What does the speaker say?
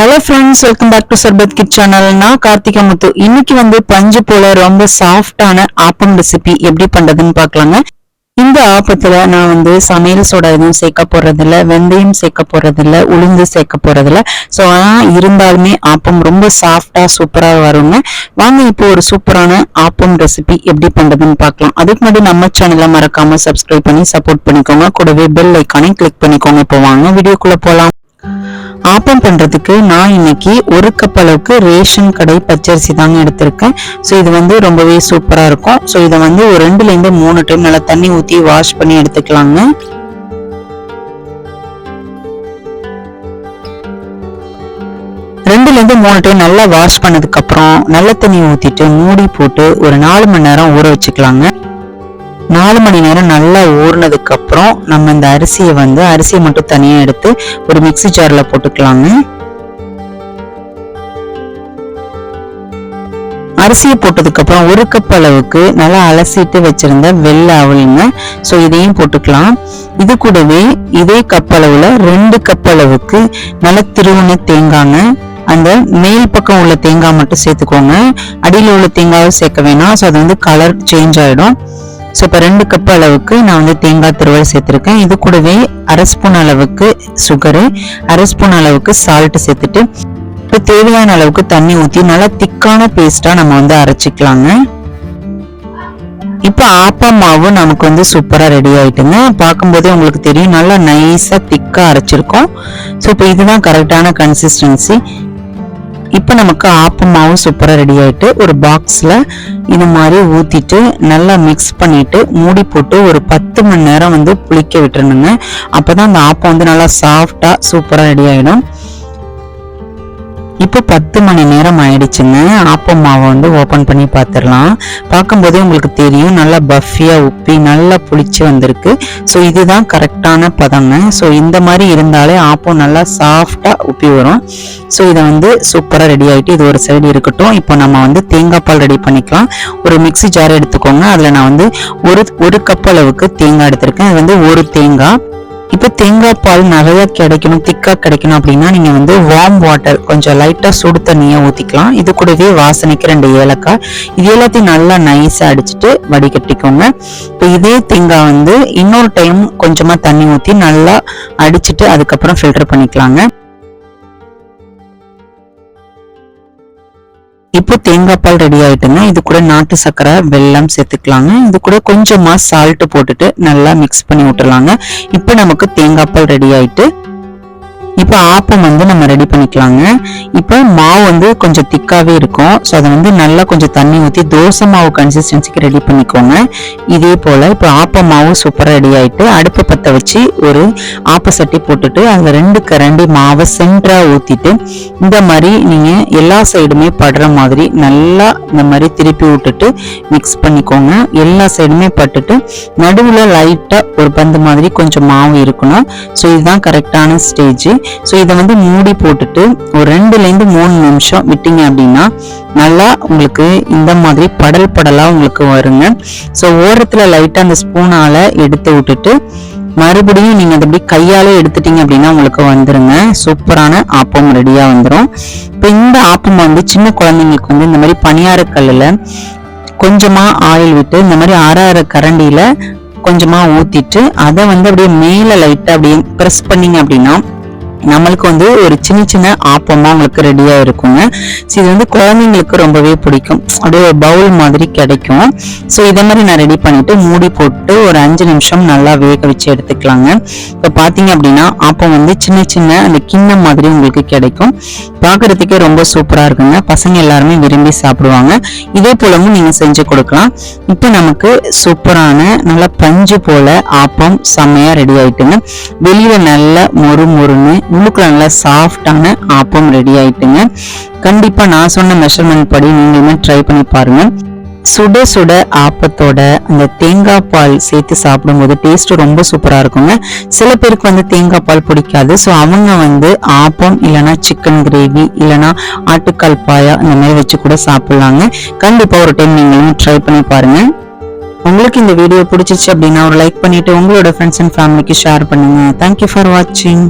Hello friends welcome back to sharbat kit channel நான் கார்த்திகா முத்து. இன்னைக்கு வந்து பஞ்சு போல ரொம்ப சாஃப்டான ஆப்பம் ரெசிபி எப்படி பண்றதுன்னு பார்க்கலாங்க. இந்த ஆப்பத்துல நான் வந்து சமையல் சோடா எதுவும் சேர்க்க போறதில்ல வெந்தயம் சேர்க்க போறதில்ல உளுந்து சேர்க்க போறதில்ல. ஸோ ஆனா இருந்தாலுமே ஆப்பம் ரொம்ப சாஃப்டா சூப்பரா வருங்க. வாங்க இப்போ ஒரு சூப்பரான ஆப்பம் ரெசிபி எப்படி பண்றதுன்னு பார்க்கலாம். அதுக்கு முன்னாடி நம்ம சேனலை மறக்காம சப்ஸ்கிரைப் பண்ணி சப்போர்ட் பண்ணிக்கோங்க. கூடவே பெல் ஐக்கானையும் கிளிக் பண்ணிக்கோங்க. இப்போ வாங்க வீடியோக்குள்ள போலாம். ஆப்பம் பண்ணுறதுக்கு நான் இன்னைக்கு ஒரு கப் அளவுக்கு ரேஷன் கடை பச்சரிசி தாங்க எடுத்திருக்கேன். ஸோ இது வந்து ரொம்பவே சூப்பராக இருக்கும். ஸோ இதை வந்து ஒரு ரெண்டுலேருந்து மூணு டைம் நல்லா தண்ணி ஊற்றி வாஷ் பண்ணி எடுத்துக்கலாங்க. ரெண்டுலேருந்து மூணு டைம் நல்லா வாஷ் பண்ணதுக்கப்புறம் நல்ல தண்ணி ஊற்றிட்டு மூடி போட்டு ஒரு நாலு மணி நேரம் ஊற வச்சுக்கலாங்க. நாலு மணி நேரம் நல்லா ஊறினதுக்கு அப்புறம் நம்ம இந்த அரிசியை வந்து அரிசியை மட்டும் தனியாக எடுத்து ஒரு மிக்ஸி ஜாரில் போட்டுக்கலாங்க. அரிசியை போட்டதுக்கப்புறம் ஒரு கப் அளவுக்கு நல்லா அலசிட்டு வச்சிருந்த வெள்ளை அவளுங்க. ஸோ இதையும் போட்டுக்கலாம். இது கூடவே இதே கப் அளவில் ரெண்டு கப் அளவுக்கு நல்ல திருவுண தேங்காங்க. அந்த மேல் பக்கம் உள்ள தேங்காய் மட்டும் சேர்த்துக்கோங்க. அடியில் உள்ள தேங்காயும் சேர்க்க வேணாம். ஸோ அது வந்து கலர் சேஞ்ச் ஆகிடும் ஸோ இப்போ ரெண்டு கப் அளவுக்கு நான் வந்து தேங்காய் துருவல் சேர்த்துருக்கேன். இது கூடவே அரை ஸ்பூன் அளவுக்கு சுகரு அரை ஸ்பூன் அளவுக்கு சால்ட்டு சேர்த்துட்டு இப்போ தேவையான அளவுக்கு தண்ணி ஊற்றி நல்லா திக்கான பேஸ்டா நம்ம வந்து அரைச்சிக்கலாங்க. இப்போ ஆப்பா மாவு நமக்கு வந்து சூப்பராக ரெடி ஆகிட்டுங்க பார்க்கும்போதே உங்களுக்கு தெரியும் நல்லா நைஸாக திக்காக அரைச்சிருக்கோம். ஸோ இப்போ இதுதான் கரெக்டான கன்சிஸ்டன்சி இப்போ நமக்கு ஆப்பமாவும் சூப்பராக ரெடி ஆகிட்டு ஒரு பாக்ஸில் இது மாதிரி ஊற்றிட்டு நல்லா மிக்ஸ் பண்ணிவிட்டு மூடி போட்டு ஒரு பத்து மணி நேரம் வந்து புளிக்க விட்டுருணுங்க அப்போ தான் அந்த ஆப்பம் வந்து நல்லா சாஃப்டாக சூப்பராக ரெடி ஆகிடும் இப்போ பத்து மணி நேரம் ஆயிடுச்சுங்க. ஆப்பம் மாவை வந்து ஓப்பன் பண்ணி பார்த்துடலாம். பார்க்கும்போதே உங்களுக்கு தெரியும் நல்லா பஃபியாக உப்பி நல்லா புளிச்சு வந்திருக்கு. ஸோ இதுதான் கரெக்டான பதங்க. ஸோ இந்த மாதிரி இருந்தாலே ஆப்பம் நல்லா சாஃப்டாக உப்பி வரும். ஸோ இதை வந்து சூப்பராக ரெடி ஆகிட்டு இது ஒரு சைடு இருக்கட்டும். இப்போ நம்ம வந்து தேங்காய் பால் ரெடி பண்ணிக்கலாம். ஒரு மிக்ஸி ஜார் எடுத்துக்கோங்க. அதில் நான் வந்து ஒரு ஒரு கப் அளவுக்கு தேங்காய் எடுத்திருக்கேன். அது வந்து ஒரு தேங்காய். இப்போ தேங்காய் பால் நிறைய கிடைக்கணும் திக்கா கிடைக்கணும் அப்படின்னா நீங்க வந்து வார்ம் வாட்டர் கொஞ்சம் லைட்டா சுடு தண்ணியை ஊத்திக்கலாம். இது கூடவே வாசனைக்கு ரெண்டு ஏலக்காய். இது எல்லாத்தையும் நல்லா நைஸா அடிச்சுட்டு வடிகட்டிக்கோங்க. இப்போ இதே தேங்காய் வந்து இன்னொரு டைம் கொஞ்சமா தண்ணி ஊத்தி நல்லா அடிச்சுட்டு அதுக்கப்புறம் ஃபில்டர் பண்ணிக்கலாங்க. இப்போ தேங்காய் பால் ரெடி ஆயிட்டுங்க இது கூட நாட்டு சர்க்கரை வெல்லம் சேர்த்துக்கலாங்க. இது கூட கொஞ்சமா சால்ட் போட்டுட்டு நல்லா மிக்ஸ் பண்ணி விட்டுறலாங்க இப்போ நமக்கு தேங்காய் பால் ரெடி ஆயிட்டு இப்போ ஆப்பம் வந்து நம்ம ரெடி பண்ணிக்கலாங்க. இப்போ மாவு வந்து கொஞ்சம் திக்காகவே இருக்கும். ஸோ அதை வந்து நல்லா கொஞ்சம் தண்ணி ஊற்றி தோசை மாவு கன்சிஸ்டன்சிக்கு ரெடி பண்ணிக்கோங்க. இதே போல் இப்போ ஆப்ப மாவு சூப்பராக ரெடி ஆகிட்டு அடுப்பை பற்ற வச்சு ஒரு ஆப்ப சட்டி போட்டுட்டு அதில் ரெண்டு கரண்டி மாவை சென்டராக ஊற்றிட்டு இந்த மாதிரி நீங்கள் எல்லா சைடுமே படுற மாதிரி நல்லா இந்த மாதிரி திருப்பி விட்டுட்டு மிக்ஸ் பண்ணிக்கோங்க. எல்லா சைடுமே பட்டுட்டு நடுவில் லைட்டாக ஒரு பந்து மாதிரி கொஞ்சம் மாவு இருக்கணும். ஸோ இதுதான் கரெக்டான ஸ்டேஜ் ஸோ இதை வந்து மூடி போட்டுட்டு ஒரு ரெண்டுலேருந்து மூணு நிமிஷம் விட்டீங்க அப்படின்னா நல்லா உங்களுக்கு இந்த மாதிரி படல் படலாக உங்களுக்கு வருங்க. ஸோ ஓரத்தில் லைட்டாக அந்த ஸ்பூனால் எடுத்து விட்டுட்டு மறுபடியும் நீங்கள் அதை அப்படி கையாலே எடுத்துட்டீங்க அப்படின்னா உங்களுக்கு வந்துருங்க. சூப்பரான ஆப்பம் ரெடியாக வந்துடும் இப்போ இந்த ஆப்பம் வந்து சின்ன குழந்தைங்களுக்கு வந்து இந்த மாதிரி பனியார கல்லில் கொஞ்சமாக ஆயில் விட்டு இந்த மாதிரி அரை அரை கரண்டியில் கொஞ்சமாக ஊற்றிட்டு அதை வந்து அப்படியே மேலே லைட்டாக அப்படியே ப்ரெஸ் பண்ணீங்க அப்படின்னா நம்மளுக்கு வந்து ஒரு சின்ன சின்ன ஆப்பமா உங்களுக்கு ரெடியாக இருக்குங்க. ஸோ இது வந்து குழந்தைங்களுக்கு ரொம்பவே பிடிக்கும். அப்படியே ஒரு பவுல் மாதிரி கிடைக்கும். ஸோ இதை மாதிரி நான் ரெடி பண்ணிவிட்டு மூடி போட்டு ஒரு அஞ்சு நிமிஷம் நல்லா வேக வச்சு எடுத்துக்கலாங்க. இப்போ பார்த்தீங்க அப்படின்னா ஆப்பம் வந்து சின்ன சின்ன அந்த கிண்ணம் மாதிரி உங்களுக்கு கிடைக்கும். பார்க்கறதுக்கே ரொம்ப சூப்பராக இருக்குங்க. பசங்க எல்லாருமே விரும்பி சாப்பிடுவாங்க. இதே போலவும் நீங்கள் செஞ்சு கொடுக்கலாம். இப்போ நமக்கு சூப்பரான நல்ல பஞ்சு போல ஆப்பம் செம்மையாக ரெடி ஆகிட்டுங்க வெளியில் நல்ல மொறு மொறுன்னு உள்ளுக்குள்ள நல்லா சாஃப்டான ஆப்பம் ரெடி ஆயிட்டுங்க. கண்டிப்பாக நான் சொன்ன மெஷர்மெண்ட் படி நீங்களுமே ட்ரை பண்ணி பாருங்கள் சுட சுட ஆப்பத்தோட அந்த தேங்காய் பால் சேர்த்து சாப்பிடும்போது டேஸ்ட் ரொம்ப சூப்பராக இருக்குங்க. சில பேருக்கு வந்து தேங்காய் பால் பிடிக்காது. ஸோ அவங்க வந்து ஆப்பம் இல்லைன்னா சிக்கன் கிரேவி இல்லைன்னா ஆட்டுக்கால் பாயா அந்த மாதிரி வச்சு கூட சாப்பிட்லாங்க. கண்டிப்பாக ஒரு டைம் நீங்களும் ட்ரை பண்ணி பாருங்க. உங்களுக்கு இந்த வீடியோ பிடிச்சிச்சு அப்படின்னா ஒரு லைக் பண்ணிட்டு உங்களோட ஃப்ரெண்ட்ஸ் அண்ட் ஃபேமிலிக்கு ஷேர் பண்ணுங்க. தேங்க்யூ ஃபார் வாட்சிங்